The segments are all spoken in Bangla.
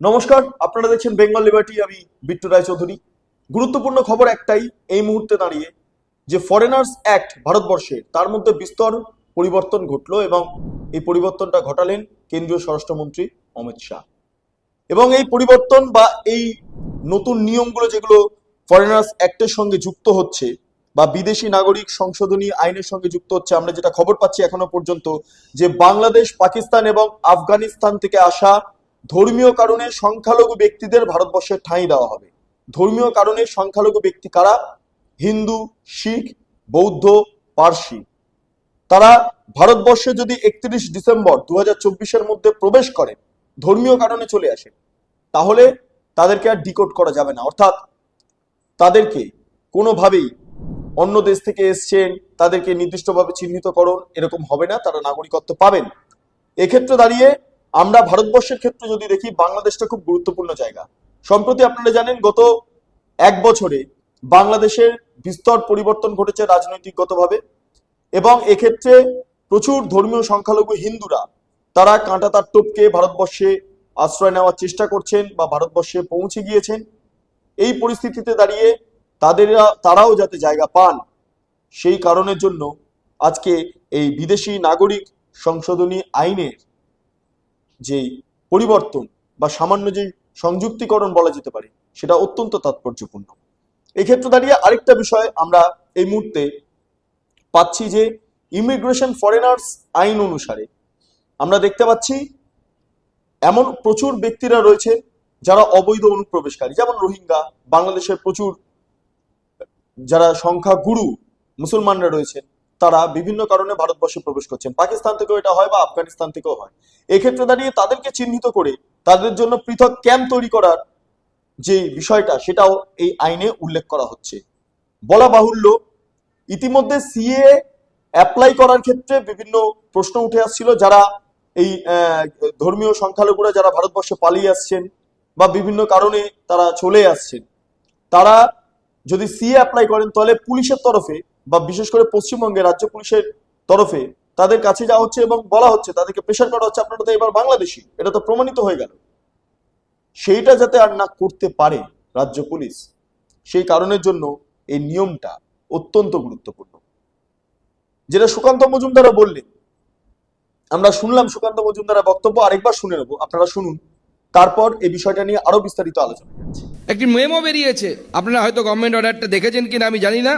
নমস্কার, আপনারা দেখছেন বেঙ্গল লিবার্টি আমি বিট্টু রায় চৌধুরী গুরুত্বপূর্ণ খবর একটাই, এই মুহূর্তে দাঁড়িয়ে যে ফরেনার্স অ্যাক্ট ভারতবর্ষে, তার মধ্যে বিস্তর পরিবর্তন ঘটলো এবং এই পরিবর্তনটা ঘটালেন কেন্দ্রীয় স্বরাষ্ট্রমন্ত্রী অমিত শাহ। এবং এই পরিবর্তন বা এই নতুন নিয়মগুলো যেগুলো ফরেনার্স অ্যাক্টের সঙ্গে যুক্ত হচ্ছে বা বিদেশি নাগরিক সংশোধনী আইনের সঙ্গে যুক্ত হচ্ছে, আমরা যেটা খবর পাচ্ছি এখনও পর্যন্ত যে বাংলাদেশ, পাকিস্তান এবং আফগানিস্তান থেকে আসা ধর্মীয় কারণে সংখ্যালঘু ব্যক্তিদের ভারতবর্ষে ঠাঁই দেওয়া হবে। ধর্মীয় কারণে সংখ্যালঘু ব্যক্তি কারা? হিন্দু, শিখ, বৌদ্ধ, পার্সি। তারা ভারতবর্ষে যদি একত্রিশ ডিসেম্বর দু হাজার মধ্যে প্রবেশ করে, ধর্মীয় কারণে চলে আসে, তাহলে তাদেরকে আর ডিকোড করা যাবে না। অর্থাৎ তাদেরকে কোনোভাবেই অন্য দেশ থেকে এসছেন, তাদেরকে নির্দিষ্টভাবে চিহ্নিতকরণ এরকম হবে না, তারা নাগরিকত্ব পাবেন। এক্ষেত্রে দাঁড়িয়ে আমরা ভারতবর্ষের ক্ষেত্রে যদি দেখি, বাংলাদেশটা খুব গুরুত্বপূর্ণ জায়গা। সম্প্রতি আপনারা জানেন, গত এক বছরে বাংলাদেশের বিস্তর পরিবর্তন ঘটেছে রাজনৈতিকগতভাবে এবং এক্ষেত্রে প্রচুর ধর্মীয় সংখ্যালঘু হিন্দুরা তারা কাঁটাতার টোপকে ভারতবর্ষে আশ্রয় নেওয়ার চেষ্টা করছেন বা ভারতবর্ষে পৌঁছে গিয়েছেন। এই পরিস্থিতিতে দাঁড়িয়ে তাদের তারাও যাতে জায়গা পান, সেই কারণের জন্য আজকে এই বিদেশি নাগরিক সংশোধনী আইনের যে পরিবর্তন বা সামান্য যে সংযুক্তিকরণ বলা যেতে পারে, সেটা অত্যন্ত তাৎপর্যপূর্ণ। এক্ষেত্রে দাঁড়িয়ে আরেকটা বিষয় আমরা এই মুহূর্তে পাচ্ছি যে ইমিগ্রেশন ফরেনার্স আইন অনুসারে আমরা দেখতে পাচ্ছি এমন প্রচুর ব্যক্তিরা রয়েছে যারা অবৈধ অনুপ্রবেশকারী। যেমন রোহিঙ্গা, বাংলাদেশের প্রচুর যারা সংখ্যা গুরু মুসলমানরা রয়েছেন তারা বিভিন্ন কারণে ভারতবর্ষে প্রবেশ করছেন। পাকিস্তান থেকেও এটা হয় বা আফগানিস্তান থেকেও হয়। এক্ষেত্রে দাঁড়িয়ে তাদেরকে চিহ্নিত করে তাদের জন্য পৃথক ক্যাম্প তৈরি করার যে বিষয়টা, সেটাও এই আইনে উল্লেখ করা হচ্ছে। বলা বাহুল্য, ইতিমধ্যে সিএ অ্যাপ্লাই করার ক্ষেত্রে বিভিন্ন প্রশ্ন উঠে আসছিল যারা এই ধর্মীয় সংখ্যালঘুরা যারা ভারতবর্ষে পালিয়ে আসছেন বা বিভিন্ন কারণে তারা চলে আসছেন, তারা যদি সিএ অ্যাপ্লাই করেন, তাহলে পুলিশের তরফে বা বিশেষ করে পশ্চিমবঙ্গে রাজ্য পুলিশের তরফে তাদের কাছে যাওয়া হচ্ছে এবং বলা হচ্ছে, তাদেরকে প্রেশার করা হচ্ছে, আপনারা তো এবার বাংলাদেশি, এটা তো প্রমাণিত হয়ে গেল। সেইটা যাতে আর না করতে পারে রাজ্য পুলিশ, সেই কারণের জন্য এই নিয়মটা অত্যন্ত গুরুত্বপূর্ণ। যেটা সুকান্ত মজুমদারও বললেন, আমরা শুনলাম সুকান্ত মজুমদারের বক্তব্য, আরেকবার শুনে নেব, আপনারা শুনুন, তারপর এই বিষয়টা নিয়ে আরও বিস্তারিত আলোচনা একটি মেমো বেরিয়েছে, আপনারা হয়তো গভর্নমেন্ট অর্ডারটা দেখেছেন কিনা আমি জানি না।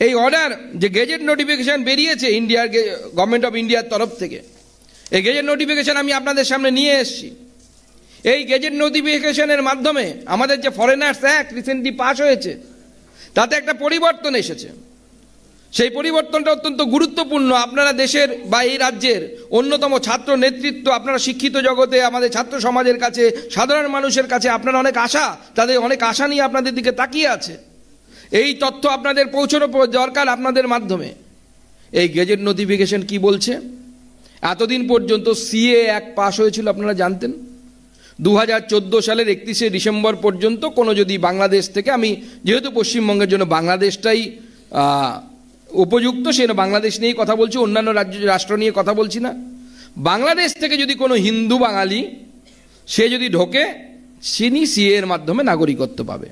এই অর্ডার যে গেজেট নোটিফিকেশন বেরিয়েছে ইন্ডিয়ার গভর্নমেন্ট অফ ইন্ডিয়ার তরফ থেকে, এই গেজেট নোটিফিকেশন আমি আপনাদের সামনে নিয়ে এসেছি। এই গেজেট নোটিফিকেশনের মাধ্যমে আমাদের যে ফরেনার্স অ্যাক্ট রিসেন্টলি পাস হয়েছে, তাতে একটা পরিবর্তন এসেছে। সেই পরিবর্তনটা অত্যন্ত গুরুত্বপূর্ণ। আপনারা দেশের বা এই রাজ্যের অন্যতম ছাত্র নেতৃত্ব, আপনারা শিক্ষিত জগতে, আমাদের ছাত্র সমাজের কাছে, সাধারণ মানুষের কাছে আপনারা অনেক আশা, তাদের অনেক আশা নিয়ে আপনাদের দিকে তাকিয়ে আছে। এই তথ্য আপনাদের পৌঁছানো দরকার আপনাদের মাধ্যমে। এই গেজেট নোটিফিকেশন কি বলছে? এতদিন পর্যন্ত সিএ এক পাশ হয়েছিল, আপনারা জানতেন? দু হাজার চোদ্দ সালের একত্রিশে ডিসেম্বর পর্যন্ত কোনো যদি বাংলাদেশ থেকে আমি, যেহেতু পশ্চিমবঙ্গের জন্য বাংলাদেশটাই উপযুক্ত সেটা বাংলাদেশ নিয়েই কথা বলছি, অন্যান্য রাজ্য, রাষ্ট্র নিয়ে কথা বলছি না। বাংলাদেশ থেকে যদি কোনো হিন্দু বাঙালি, সে যদি ঢোকে তিনি সিএ এর মাধ্যমে নাগরিকত্ব পাবে।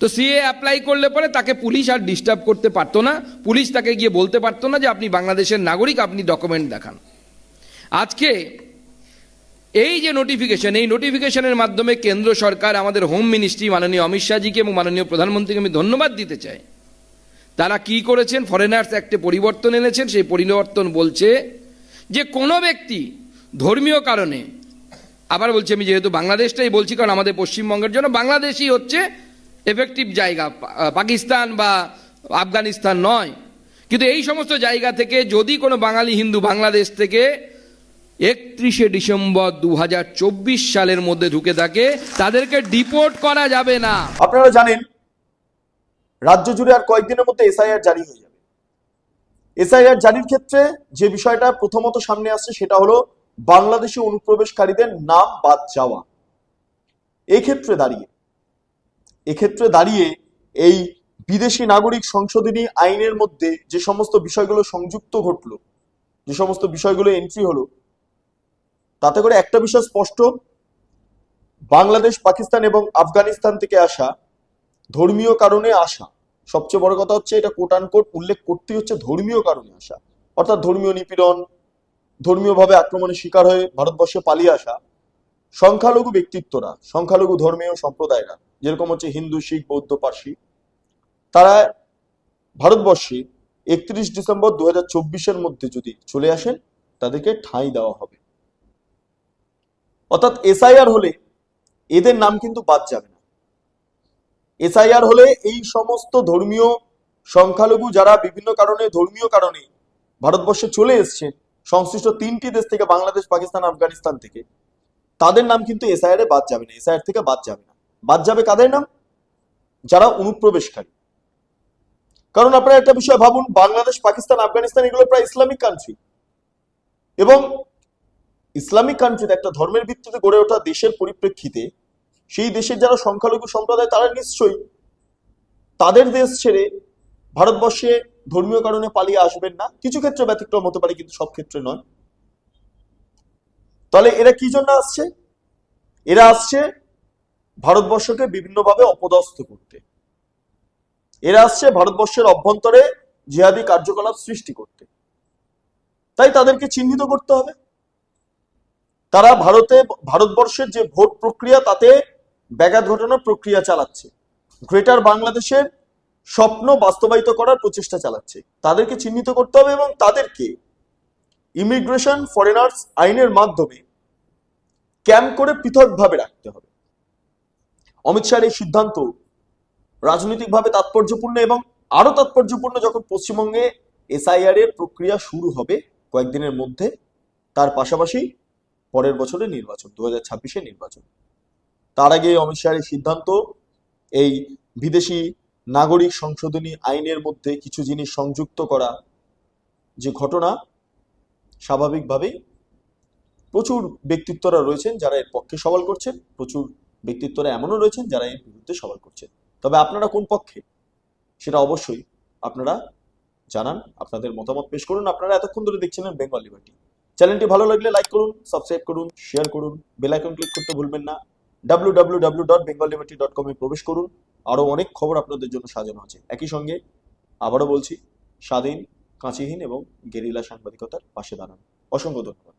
তো সিএ অ্যাপ্লাই করলে পরে তাকে পুলিশ আর ডিস্টার্ব করতে পারতো না। পুলিশ তাকে গিয়ে বলতে পারতো না যে আপনি বাংলাদেশের নাগরিক, আপনি ডকুমেন্ট দেখান। আজকে এই যে নোটিফিকেশন এই নোটিফিকেশনের মাধ্যমে কেন্দ্র সরকার, আমাদের হোম মিনিস্ট্রি মাননীয় অমিত শাহজিকে এবং মাননীয় প্রধানমন্ত্রীকে আমি ধন্যবাদ দিতে চাই। তারা কি করেছেন? ফরেনার্স অ্যাক্টে পরিবর্তন এনেছেন। সেই পরিবর্তন বলছে যে কোনো ব্যক্তি ধর্মীয় কারণে, আবার বলছি আমি যেহেতু বাংলাদেশটাই বলছি, কারণ আমাদের পশ্চিমবঙ্গের জন্য বাংলাদেশই হচ্ছে এফেক্টিভ জায়গা পাকিস্তান বা আফগানিস্তান নয়। কিন্তু এই সমস্ত জায়গা থেকে যদি কোনো বাঙালি হিন্দু বাংলাদেশ থেকে একত্রিশে ডিসেম্বর দু হাজার চব্বিশ সালের মধ্যে ঢুকে থাকে, তাদেরকে ডিপোর্ট করা যাবে না। আপনারা জানেন, রাজ্য জুড়ে আর কয়েকদিনের মধ্যে এসআইআর জারি হয়ে যাবে। এসআইআর জারির ক্ষেত্রে যে বিষয়টা প্রথমত সামনে আসছে সেটা হলো বাংলাদেশি অনুপ্রবেশকারীদের নাম বাদ যাওয়া। এক্ষেত্রে দাঁড়িয়ে এক্ষেত্রে দাঁড়িয়ে এই বিদেশি নাগরিক সংশোধনী আইনের মধ্যে যে সমস্ত বিষয়গুলো সংযুক্ত ঘটলো, যে সমস্ত বিষয়গুলো এন্ট্রি হলো, তাতে করে একটা বিষয় স্পষ্ট, বাংলাদেশ, পাকিস্তান এবং আফগানিস্তান থেকে আসা ধর্মীয় কারণে আসা, সবচেয়ে বড় কথা হচ্ছে এটা কোট আনকোট উল্লেখ করতেই হচ্ছে ধর্মীয় কারণে আসা, অর্থাৎ ধর্মীয় নিপীড়ন, ধর্মীয়ভাবে আক্রমণের শিকার হয়ে ভারতবর্ষে পালিয়ে আসা, সংখ্যালঘু ব্যক্তিত্বরা, সংখ্যালঘু ধর্মীয় সম্প্রদায়রা যেরকম হচ্ছে হিন্দু, শিখ, বৌদ্ধ, পার্সি, তারা ভারতবর্ষে একত্রিশ ডিসেম্বর দু হাজার মধ্যে যদি চলে আসেন, তাদেরকে ঠাঁই দেওয়া হবে। অর্থাৎ এসআইআর হলে এদের নাম কিন্তু বাদ যাবে না। এসআইআর হলে এই সমস্ত ধর্মীয় সংখ্যালঘু যারা বিভিন্ন কারণে, ধর্মীয় কারণে ভারতবর্ষে চলে এসছেন, সংশ্লিষ্ট তিনটি দেশ থেকে বাংলাদেশ, পাকিস্তান, আফগানিস্তান থেকে, তাদের নাম কিন্তু এসআইআর এ বাদ যাবে না। এসআইআর থেকে বাদ যাবে না। বাদ যাবে কাদের নাম? যারা অনুপ্রবেশকারী। কারণ আপনারা একটা বিষয় ভাবুন, বাংলাদেশ, পাকিস্তান, আফগানিস্তান, এগুলো প্রায় ইসলামিক কান্ট্রি এবং ইসলামিক কান্ট্রিতে একটা ধর্মের ভিত্তিতে গড়ে ওঠা দেশের পরিপ্রেক্ষিতে, সেই দেশের যারা সংখ্যালঘু সম্প্রদায়, তারা নিশ্চয়ই তাদের দেশ ছেড়ে ভারতবর্ষে ধর্মীয় কারণে পালিয়ে আসবেন না। কিছু ক্ষেত্রে ব্যতিক্রম হতে পারে, কিন্তু সব ক্ষেত্রে নয়। তাহলে এরা কি জন্য আসছে? এরা আসছে ভারতবর্ষকে বিভিন্নভাবে অপদস্থ করতে। এরা আসছে ভারতবর্ষের অভ্যন্তরে জিহাদি কার্যকলাপ সৃষ্টি করতে। তাই তাদেরকে চিহ্নিত করতে হবে। তারা ভারতে, ভারতবর্ষের যে ভোট প্রক্রিয়া, তাতে ব্যাঘাত ঘটানোর প্রক্রিয়া চালাচ্ছে। গ্রেটার বাংলাদেশের স্বপ্ন বাস্তবায়িত করার প্রচেষ্টা চালাচ্ছে। তাদেরকে চিহ্নিত করতে হবে এবং তাদেরকে ইমিগ্রেশন ফরেনার্স আইনের মাধ্যমে ক্যাম্প করে পৃথকভাবে রাখতে হবে। অমিত শাহের এই সিদ্ধান্ত রাজনৈতিকভাবে তাৎপর্যপূর্ণ এবং আরও তাৎপর্যপূর্ণ যখন পশ্চিমবঙ্গে এসআইআর এর প্রক্রিয়া শুরু হবে কয়েকদিনের মধ্যে, তার পাশাপাশি পরের বছরে নির্বাচন, দু হাজার নির্বাচন। তার আগে অমিত শাহের এই সিদ্ধান্ত, এই বিদেশি নাগরিক সংশোধনী আইনের মধ্যে কিছু জিনিস সংযুক্ত করা যে ঘটনা, স্বাভাবিকভাবেই প্রচুর ব্যক্তিত্বরা রয়েছেন যারা এর পক্ষে সওয়াল করছেন, প্রচুর ব্যক্তিত্বরা এমনও রয়েছেন যারা এর বিরুদ্ধে সওয়াল করছেন। তবে আপনারা কোন পক্ষে? সেটা অবশ্যই আপনারা জানান, আপনাদের মতামত পেশ করুন। আপনারা এতক্ষণ ধরে দেখছিলেন বেঙ্গল লিবার্টি চ্যানেলটি ভালো লাগলে লাইক করুন, সাবস্ক্রাইব করুন, শেয়ার করুন, বেল আইকন ক্লিক করতে ভুলবেন না। W W W dot Bengal liberty dot কমে প্রবেশ করুন। আরও অনেক খবর আপনাদের জন্য সাজানো আছে। একই সঙ্গে আবারও বলছি, স্বাধীন, কাঁচিহীন এবং গেরিলা সাংবাদিকতার পাশে দাঁড়ান। অসংখ্য ধন্যবাদ।